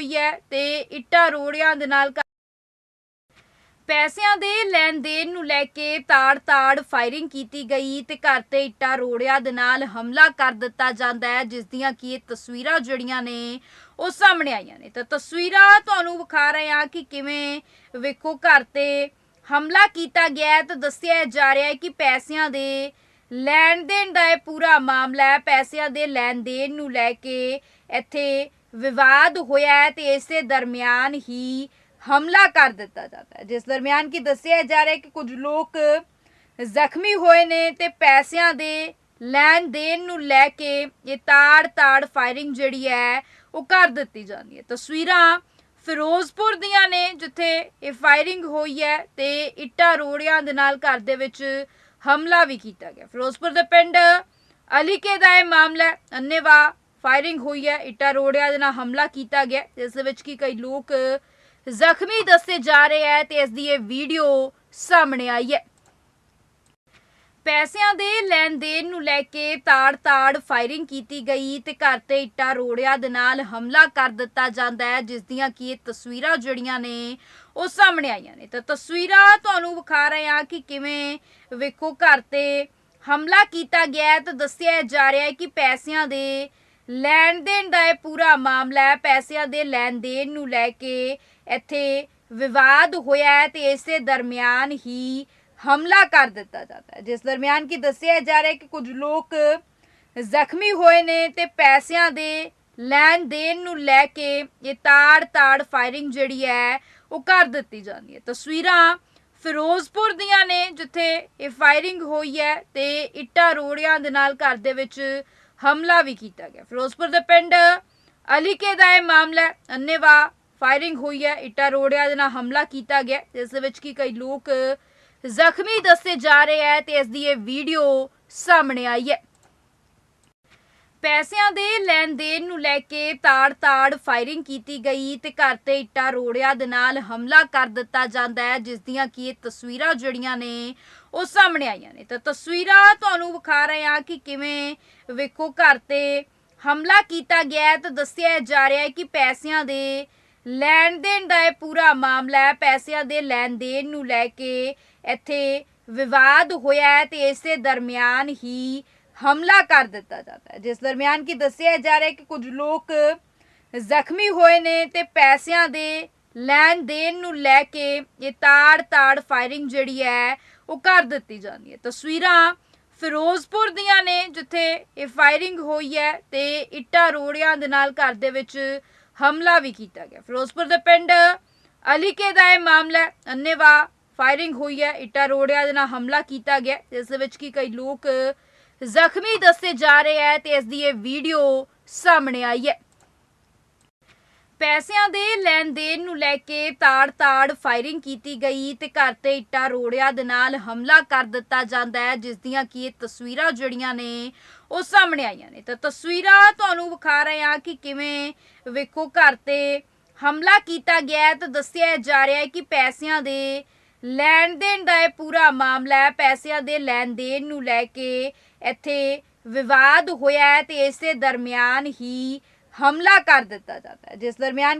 ਹੋਈ ਹੈ ਤੇ ਇੱਟਾਂ ਰੋੜਿਆਂ ਦੇ ਨਾਲ ਪੈਸਿਆਂ ਦੇ ਲੈਣ ਦੇਣ ਨੂੰ ਲੈ ਕੇ ਤਾੜ-ਤਾੜ ਫਾਇਰਿੰਗ ਕੀਤੀ ਗਈ ਤੇ ਘਰ ਤੇ ਇੱਟਾਂ ਰੋੜਿਆਂ ਦੇ ਨਾਲ ਹਮਲਾ ਕਰ ਦਿੱਤਾ ਜਾਂਦਾ ਹੈ, ਜਿਸ ਦੀਆਂ ਕੀ ਇਹ ਤਸਵੀਰਾਂ ਜਿਹੜੀਆਂ ਨੇ ਉਹ ਸਾਹਮਣੇ ਆਈਆਂ ਨੇ। ਤਾਂ ਤਸਵੀਰਾਂ ਤੁਹਾਨੂੰ ਵਿਖਾ ਰਹੇ ਹਾਂ ਕਿ ਕਿਵੇਂ ਵੇਖੋ ਘਰ ਤੇ ਹਮਲਾ ਕੀਤਾ ਗਿਆ ਤੇ ਦੱਸਿਆ ਜਾ ਰਿਹਾ ਹੈ ਕਿ ਪੈਸਿਆਂ ਦੇ ਲੈਣ ਦੇਣ ਦਾ ਇਹ ਪੂਰਾ ਮਾਮਲਾ ਹੈ। ਪੈਸਿਆਂ ਦੇ ਲੈਣ ਦੇਣ ਨੂੰ ਲੈ ਕੇ ਇੱਥੇ ਵਿਵਾਦ ਹੋਇਆ ਹੈ ਤੇ ਇਸੇ ਦਰਮਿਆਨ ਹੀ ਹਮਲਾ ਕਰ ਦਿੱਤਾ ਜਾਂਦਾ ਹੈ। ਜਿਸ ਦਰਮਿਆਨ ਕੀ ਦੱਸਿਆ ਜਾ ਰਿਹਾ ਹੈ ਕਿ ਕੁਝ ਲੋਕ ਜ਼ਖਮੀ ਹੋਏ ਨੇ ਤੇ ਪੈਸਿਆਂ ਦੇ ਲੈਣ ਦੇਣ ਨੂੰ ਲੈ ਕੇ ਇਹ ਤਾੜ-ਤਾੜ ਫਾਇਰਿੰਗ ਜਿਹੜੀ ਹੈ ਉਹ ਕਰ ਦਿੱਤੀ ਜਾਂਦੀ ਹੈ। ਤਸਵੀਰਾਂ ਫਿਰੋਜ਼ਪੁਰ ਦੀਆਂ ਨੇ ਜਿੱਥੇ ਇਹ ਫਾਇਰਿੰਗ ਹੋਈ ਹੈ ਤੇ ਇੱਟਾਂ ਰੋੜਿਆਂ ਦੇ ਨਾਲ ਘਰ ਦੇ ਵਿੱਚ ਹਮਲਾ ਵੀ ਕੀਤਾ ਗਿਆ। ਫਿਰੋਜ਼ਪੁਰ ਦੇ ਪਿੰਡ ਅਲੀਕੇ ਦਾ ਇਹ ਮਾਮਲਾ ਹੈ। ਅੰਨੇਵਾ ਫਾਇਰਿੰਗ ਹੋਈ ਹੈ। ਇੱਟਾਂ ਰੋੜਿਆਂ ਦੇ ਨਾਲ ਹਮਲਾ ਕੀਤਾ ਗਿਆ। ਜਿਸ ਦੇ ਵਿੱਚ ਕੀ ਕਈ ਲੋਕ ਜ਼ਖਮੀ ਦੱਸੇ ਜਾ ਰਹੇ ਹੈ ਤੇ ਇਸ ਦੀ ਇਹ ਵੀਡੀਓ ਸਾਹਮਣੇ ਆਈ ਹੈ। ਪੈਸਿਆਂ ਦੇ ਲੈਣ ਦੇਣ ਨੂੰ ਲੈ ਕੇ ਤਾੜ-ਤਾੜ ਫਾਇਰਿੰਗ ਕੀਤੀ ਗਈ ਤੇ ਘਰ ਤੇ ਇੱਟਾਂ ਰੋੜਿਆਂ ਦੇ ਨਾਲ ਹਮਲਾ ਕਰ ਦਿੱਤਾ ਜਾਂਦਾ ਹੈ, ਜਿਸ ਦੀਆਂ ਕੀ ਇਹ ਤਸਵੀਰਾਂ ਜਿਹੜੀਆਂ ਨੇ ਉਹ ਸਾਹਮਣੇ ਆਈਆਂ ਨੇ। ਤਾਂ ਤਸਵੀਰਾਂ ਤੁਹਾਨੂੰ ਵਿਖਾ ਰਹੇ ਹਾਂ ਕਿ ਕਿਵੇਂ ਵੇਖੋ ਘਰ ਤੇ ਹਮਲਾ ਕੀਤਾ ਗਿਆ ਤਾਂ ਦੱਸਿਆ ਜਾ ਰਿਹਾ ਹੈ ਕਿ ਪੈਸਿਆਂ ਦੇ ਲੈਣ ਦੇਣ ਦਾ ਇਹ ਪੂਰਾ ਮਾਮਲਾ ਹੈ। ਪੈਸਿਆਂ ਦੇ ਲੈਣ ਦੇਣ ਨੂੰ ਲੈ ਕੇ ਇੱਥੇ ਵਿਵਾਦ ਹੋਇਆ ਹੈ ਤੇ ਇਸੇ ਦਰਮਿਆਨ ਹੀ ਹਮਲਾ ਕਰ ਦਿੱਤਾ ਜਾਂਦਾ ਹੈ। ਜਿਸ ਦਰਮਿਆਨ ਕੀ ਦੱਸਿਆ ਜਾ ਰਿਹਾ ਹੈ ਕਿ ਕੁਝ ਲੋਕ ਜ਼ਖਮੀ ਹੋਏ ਨੇ ਤੇ ਪੈਸਿਆਂ ਦੇ ਲੈਣ ਦੇਣ ਨੂੰ ਲੈ ਕੇ ਇਹ ਤਾੜ-ਤਾੜ ਫਾਇਰਿੰਗ ਜਿਹੜੀ ਹੈ ਉਹ ਕਰ ਦਿੱਤੀ ਜਾਂਦੀ ਹੈ। ਤਸਵੀਰਾਂ ਫਿਰੋਜ਼ਪੁਰ ਦੀਆਂ ਨੇ, ਜਿੱਥੇ ਇਹ ਫਾਇਰਿੰਗ ਹੋਈ ਹੈ ਤੇ ਇੱਟਾਂ ਰੋੜਿਆਂ ਦੇ ਨਾਲ ਘਰ ਦੇ ਵਿੱਚ ਹਮਲਾ ਵੀ ਕੀਤਾ ਗਿਆ। ਫਿਰੋਜ਼ਪੁਰ ਦੇ ਪਿੰਡ ਅਲੀਕੇ ਦਾ ਇਹ ਮਾਮਲਾ ਹੈ। ਅੰਨੇਵਾ ਫਾਇਰਿੰਗ ਹੋਈ ਹੈ, ਇੱਟਾਂ ਰੋੜਿਆਂ ਦੇ ਨਾਲ ਹਮਲਾ ਕੀਤਾ ਗਿਆ। ਜਿਸ ਦੇ ਵਿੱਚ ਕੀ ਕਈ ਲੋਕ ਜ਼ਖਮੀ ਦੱਸੇ ਜਾ ਰਹੇ ਹੈ ਤੇ ਇਸ ਦੀ ਇਹ ਵੀਡੀਓ ਸਾਹਮਣੇ ਆਈ ਹੈ। ਪੈਸਿਆਂ ਦੇ ਲੈਣ ਦੇਣ ਨੂੰ ਲੈ ਕੇ ਤਾੜ-ਤਾੜ ਫਾਇਰਿੰਗ ਕੀਤੀ ਗਈ ਤੇ ਘਰ ਤੇ ਇੱਟਾਂ ਰੋੜਿਆਂ ਦੇ ਨਾਲ ਹਮਲਾ ਕਰ ਦਿੱਤਾ ਜਾਂਦਾ ਹੈ, ਜਿਸ ਦੀਆਂ ਕੀ ਇਹ ਤਸਵੀਰਾਂ ਜਿਹੜੀਆਂ ਨੇ ਉਹ ਸਾਹਮਣੇ ਆਈਆਂ ਨੇ। ਤਾਂ ਤਸਵੀਰਾਂ ਤੁਹਾਨੂੰ ਵਿਖਾ ਰਹੇ ਹਾਂ ਕਿ ਕਿਵੇਂ ਵੇਖੋ ਘਰ ਤੇ ਹਮਲਾ ਕੀਤਾ ਗਿਆ ਹੈ ਤਾਂ ਦੱਸਿਆ ਜਾ ਰਿਹਾ ਹੈ ਕਿ ਪੈਸਿਆਂ ਦੇ ਲੈਣ ਦੇਣ ਦਾ ਇਹ ਪੂਰਾ ਮਾਮਲਾ ਹੈ। ਪੈਸਿਆਂ ਦੇ ਲੈਣ ਦੇਣ ਨੂੰ ਲੈ ਕੇ ਇੱਥੇ ਵਿਵਾਦ ਹੋਇਆ ਹੈ ਤੇ ਇਸੇ ਦਰਮਿਆਨ ਹੀ ਹਮਲਾ ਕਰ ਦਿੱਤਾ ਜਾਂਦਾ ਹੈ। ਜਿਸ ਦਰਮਿਆਨ ਕੀ ਦੱਸਿਆ ਜਾ ਰਿਹਾ ਹੈ ਕਿ ਕੁਝ ਲੋਕ ਜ਼ਖਮੀ ਹੋਏ ਨੇ ਤੇ ਪੈਸਿਆਂ ਦੇ ਲੈਣ ਦੇਣ ਨੂੰ ਲੈ ਕੇ ਇਹ ਤਾੜ-ਤਾੜ ਫਾਇਰਿੰਗ ਜਿਹੜੀ ਹੈ ਉਹ ਕਰ ਦਿੱਤੀ ਜਾਂਦੀ ਹੈ। ਤਸਵੀਰਾਂ ਫਿਰੋਜ਼ਪੁਰ ਦੀਆਂ ਨੇ ਜਿੱਥੇ ਇਹ ਫਾਇਰਿੰਗ ਹੋਈ ਹੈ ਤੇ ਇੱਟਾਂ ਰੋੜਿਆਂ ਦੇ ਨਾਲ ਘਰ ਦੇ ਵਿੱਚ ਹਮਲਾ ਵੀ ਕੀਤਾ ਗਿਆ। ਫਿਰੋਜ਼ਪੁਰ ਦੇ ਪਿੰਡ ਅਲੀਕੇ ਦਾ ਇਹ ਮਾਮਲਾ ਹੈ। ਅੰਨੇਵਾ ਫਾਇਰਿੰਗ ਹੋਈ ਹੈ। ਇੱਟਾਂ ਰੋੜਿਆਂ ਦੇ ਨਾਲ ਹਮਲਾ ਕੀਤਾ ਗਿਆ ਜਿਸ ਦੇ ਵਿੱਚ ਕੀ ਕਈ ਲੋਕ ਜ਼ਖਮੀ ਦੱਸੇ ਜਾ ਰਹੇ ਹੈ ਤੇ ਇਸ ਦੀ ਇਹ ਵੀਡੀਓ ਸਾਹਮਣੇ ਆਈ ਹੈ। ਪੈਸਿਆਂ ਦੇ ਲੈਣ ਦੇਣ ਨੂੰ ਲੈ ਕੇ ਤਾੜ-ਤਾੜ ਫਾਇਰਿੰਗ ਕੀਤੀ ਗਈ ਤੇ ਘਰ ਤੇ ਇੱਟਾਂ ਰੋੜਿਆਂ ਦੇ ਨਾਲ ਹਮਲਾ ਕਰ ਦਿੱਤਾ ਜਾਂਦਾ ਹੈ, ਜਿਸ ਦੀਆਂ ਕੀ ਇਹ ਤਸਵੀਰਾਂ ਜਿਹੜੀਆਂ ਨੇ ਉਹ ਸਾਹਮਣੇ ਆਈਆਂ ਨੇ। ਤਾਂ ਤਸਵੀਰਾਂ ਤੁਹਾਨੂੰ ਵਿਖਾ ਰਹੇ ਹਾਂ ਕਿ ਕਿਵੇਂ ਵੇਖੋ ਘਰ ਤੇ ਹਮਲਾ ਕੀਤਾ ਗਿਆ ਹੈ ਤਾਂ ਦੱਸਿਆ ਜਾ ਰਿਹਾ ਹੈ ਕਿ ਪੈਸਿਆਂ ਦੇ ਲੈਣ ਦੇਣ ਦਾ ਇਹ ਪੂਰਾ ਮਾਮਲਾ ਹੈ। ਪੈਸਿਆਂ ਦੇ ਲੈਣ ਦੇਣ ਨੂੰ ਲੈ ਕੇ ਇੱਥੇ ਵਿਵਾਦ ਹੋਇਆ ਹੈ ਤੇ ਦੇ ਦਰਮਿਆਨ ਹੀ ਹਮਲਾ ਕਰ ਦਿੱਤਾ ਜਾਂਦਾ ਹੈ ਜਿਸ ਦਰਮਿਆਨ